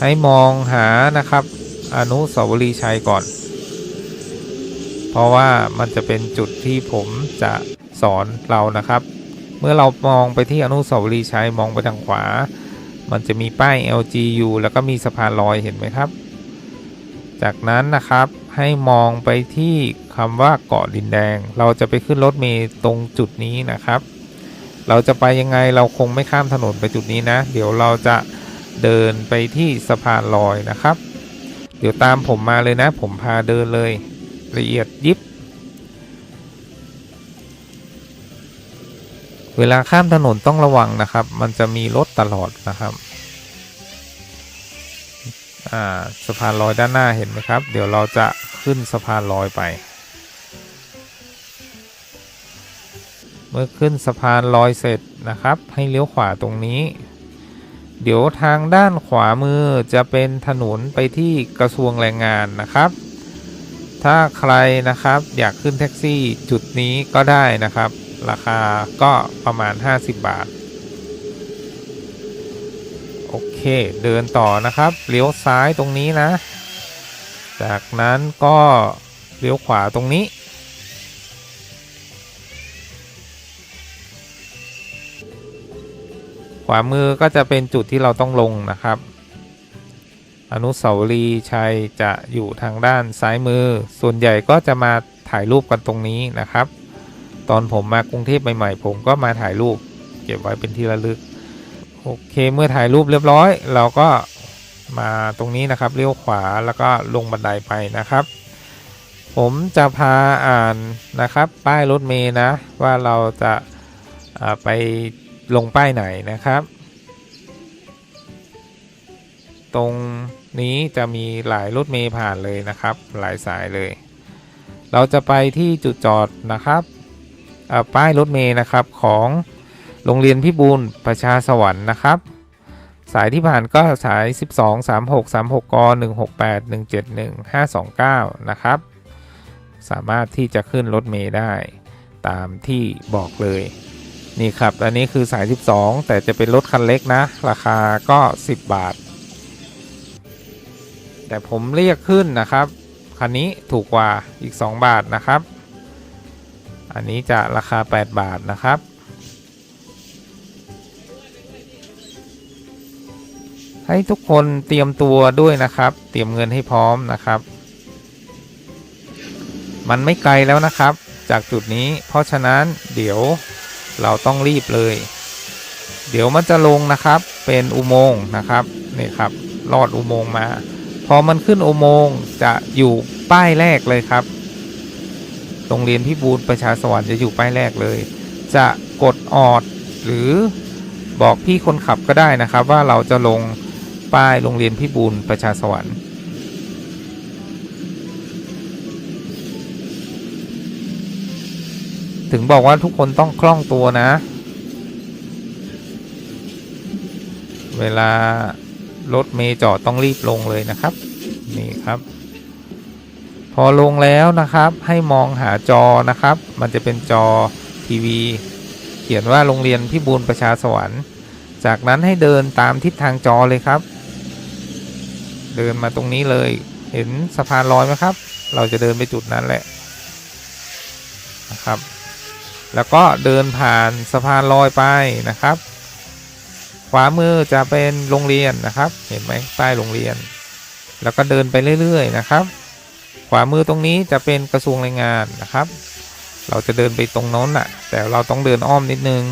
ให้มองหานะครับ อนุสาวรีย์ชัยก่อน เพราะว่ามันจะเป็นจุดที่ผมจะสอนเรานะครับ เมื่อเรามองไปที่อนุสาวรีย์ชัยมองไปทางขวา มันจะมีป้าย LGU แล้วก็มีสะพานลอยเห็นไหมครับ จากนั้นนะครับให้มองไปที่คำว่าเกาะดินแดง เราจะไปขึ้นรถเมล์ตรงจุดนี้นะครับ เราจะไปยังไงเราคงไม่ข้ามถนนไปจุดนี้นะ เดี๋ยวเราจะ เดินไปที่สะพานลอยนะครับ เดี๋ยวตามผมมาเลยนะ ผมพาเดินเลยละเอียดยิบ เวลาข้ามถนนต้องระวังนะครับ มันจะมีรถตลอดนะครับสะพานลอยด้านหน้าเห็นไหมครับ เดี๋ยวเราจะขึ้นสะพานลอยไป เมื่อขึ้นสะพานลอยเสร็จนะครับ ให้เลี้ยวขวาตรงนี้ เดี๋ยวทางด้านขวามือจะเป็นถนนไปที่กระทรวงแรงงานนะครับ ถ้าใครนะครับอยากขึ้นแท็กซี่จุดนี้ก็ได้นะครับ ราคาก็ประมาณ 50 บาท โอเคเดินต่อนะครับ เลี้ยวซ้ายตรงนี้นะ จากนั้นก็เลี้ยวขวาตรงนี้ ขวามือก็จะเป็นจุดที่เราต้องลงนะครับ อนุสาวรีย์ชัยจะอยู่ทางด้านซ้ายมือ ส่วนใหญ่ก็จะมาถ่ายรูปกันตรงนี้นะครับ ตอนผมมากรุงเทพใหม่ๆ ผมก็มาถ่ายรูป เก็บไว้เป็นที่ระลึก โอเคเมื่อถ่ายรูปเรียบร้อย เราก็มาตรงนี้นะครับเลี้ยวขวาแล้วก็ลงบันไดไปนะครับ ผมจะพาอ่านนะครับ ป้ายรถเมย์นะ ว่าเราจะาไป ลงป้ายไหนนะครับ ตรงนี้จะมีหลายรถเมย์ผ่านเลยนะครับ หลายสายเลย เราจะไปที่จุดจอดนะครับป้ายรถเมย์นะครับของโรงเรียนพิบูลประชาสวรรค์นะครับ สายที่ผ่านก็สาย 12 36 36ก168 171 529 นะครับ สามารถที่จะขึ้นรถเมล์ได้ตามที่บอกเลย นี่ครับ อันนี้คือสาย 12 แต่จะเป็นรถคันเล็กนะ ราคาก็ 10 บาท แต่ผมเรียกขึ้นนะครับ คันนี้ถูกกว่าอีก 2 บาทนะครับ อันนี้จะราคา 8 บาทนะครับ ให้ทุกคนเตรียมตัวด้วยนะครับ เตรียมเงินให้พร้อมนะครับ มันไม่ไกลแล้วนะครับ จากจุดนี้ เพราะฉะนั้นเดี๋ยว เราต้องรีบเลย เดี๋ยวมันจะลงนะครับเป็นอุโมงค์นะครับนี่ครับลอดอุโมงค์มา พอมันขึ้นอุโมงค์จะอยู่ป้ายแรกเลยครับโรงเรียนพิบูลประชาสวรรค์จะอยู่ป้ายแรกเลย จะกดออดหรือบอกพี่คนขับก็ได้นะครับ ว่าเราจะลงป้ายโรงเรียนพิบูลประชาสวรรค์ ถึงบอกว่าทุกคนต้องคล่องตัวนะ เวลารถเมย์จอดต้องรีบลงเลยนะครับ นี่ครับ พอลงแล้วนะครับให้มองหาจอนะครับ มันจะเป็นจอทีวี เขียนว่าโรงเรียนพิบูลประชาสวรรค์ จากนั้นให้เดินตามทิศทางจอเลยครับ เดินมาตรงนี้เลย เห็นสะพานลอยไหมครับ เราจะเดินไปจุดนั้นแหละนะครับ แล้วก็เดินผ่านสะพานลอยไปนะครับ ขวามือจะเป็นโรงเรียนนะครับ เห็นไหมป้ายโรงเรียน แล้วก็เดินไปเรื่อยๆนะครับ ขวามือตรงนี้จะเป็นกระทรวงแรงงานนะครับ เราจะเดินไปตรงโน้นน่ะ แต่เราต้องเดินอ้อมนิดนึง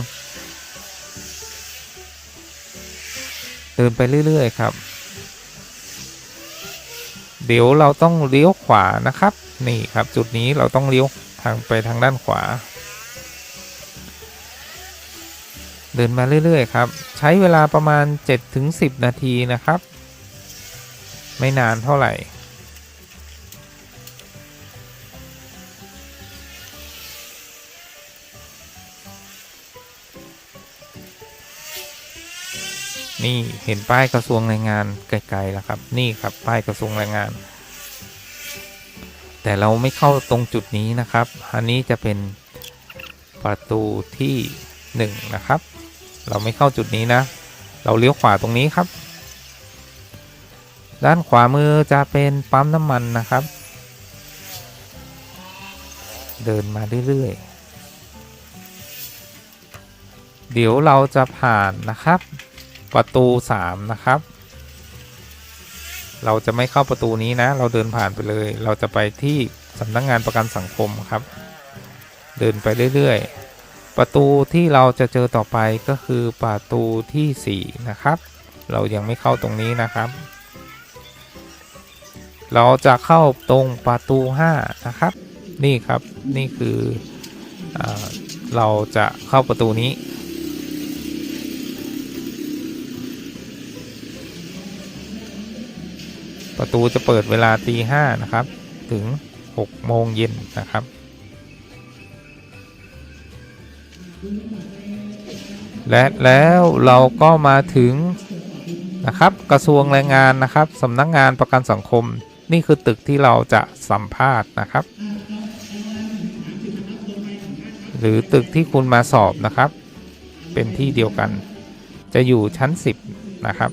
เดินไปเรื่อยๆครับ เดี๋ยวเราต้องเลี้ยวขวานะครับ นี่ครับจุดนี้เราต้องเลี้ยวทางไปทางด้านขวา เดินมาเรื่อยๆครับ ใช้เวลาประมาณ 7-10 นาทีนะครับ ไม่นานเท่าไหร่ นี่เห็นป้ายกระทรวงแรงงานไกลๆแล้วครับ นี่ครับป้ายกระทรวงแรงงาน แต่เราไม่เข้าตรงจุดนี้นะครับ อันนี้จะเป็นประตูที่หนึ่งนะครับ เราไม่เข้าจุดนี้นะ เราเลี้ยวขวาตรงนี้ครับ ด้านขวามือจะเป็นปั๊มน้ำมันนะครับ เดินมาเรื่อยๆ เดี๋ยวเราจะผ่านนะครับ ประตู 3 นะครับ เราจะไม่เข้าประตูนี้นะ เราเดินผ่านไปเลย เราจะไปที่สำนักงงานประกันสังคมครับ เดินไปเรื่อยๆ ประตูที่เราจะเจอต่อไปก็คือประตูทีสี่ 4 นะครับ เรายังไม่เข้าตรงนี้นะครับ เราจะเข้าตรงประตู 5 นะครับ นี่ครับนี่คืออเราจะเข้าประตูนี้ ประตูจะเปิดเวลาตีห้านะครับ ถึง6โมงเย็นนะครับ และแล้วเราก็มาถึงนะครับกระทรวงแรงงานนะครับสำนักงงานประกันสังคม นี่คือตึกที่เราจะสัมภาษณ์นะครับ หรือตึกที่คุณมาสอบนะครับ เป็นที่เดียวกัน จะอยู่ชั้น 10 นะครับ